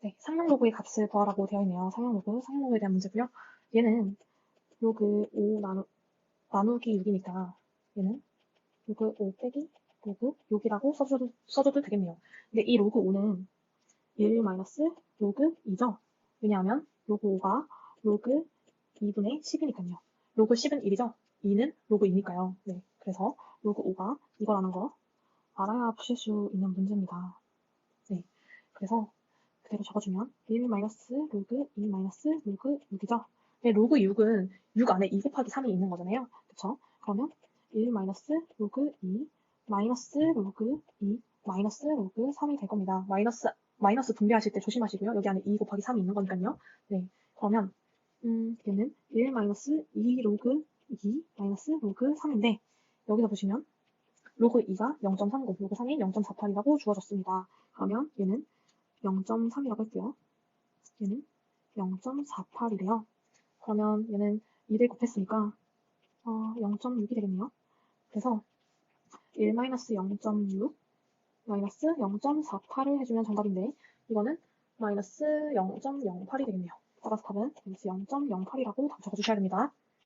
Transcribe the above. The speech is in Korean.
네, 상용 로그의 값을 구하라고 되어 있네요. 상용 로그, 상용 로그에 대한 문제고요. 얘는 로그 5 나누, 나누기 6이니까 얘는 로그 5 빼기 로그 6이라고 써줘도, 써줘도 되겠네요. 근데 이 로그 5는 1 마이너스 로그 2죠. 왜냐하면 로그 5가 로그 2분의 10이니까요. 로그 10은 1이죠. 2는 로그 2니까요. 네, 그래서 로그 5가 이거라는 거 알아야 푸실 수 있는 문제입니다. 네, 그래서 그대로 적어주면 1 마이너스 로그 2 마이너스 로그 6이죠. 네, 로그 6은 6 안에 2 곱하기 3이 있는 거잖아요. 그쵸? 그러면 1 마이너스 로그 2 마이너스 로그 2 마이너스 로그 3이 될 겁니다. 마이너스 마이너스 분배하실 때 조심하시고요. 여기 안에 2 곱하기 3이 있는 거니까요. 네, 그러면 음, 얘는 1 마이너스 2 로그 2 마이너스 로그 3인데 여기서 보시면 로그 2가 0.39, 로그 3이 0.48이라고 주어졌습니다. 그러면 얘는 0.3이라고 했고요. 얘는 0.48이래요. 그러면 얘는 2를 곱했으니까 어, 0.6이 되겠네요. 그래서 1 마이너스 0.6 마이너스 0.48을 해주면 정답인데 이거는 마이너스 0.08이 되겠네요. 따라서 답은 마이너스 0.08이라고 적어주셔야 됩니다.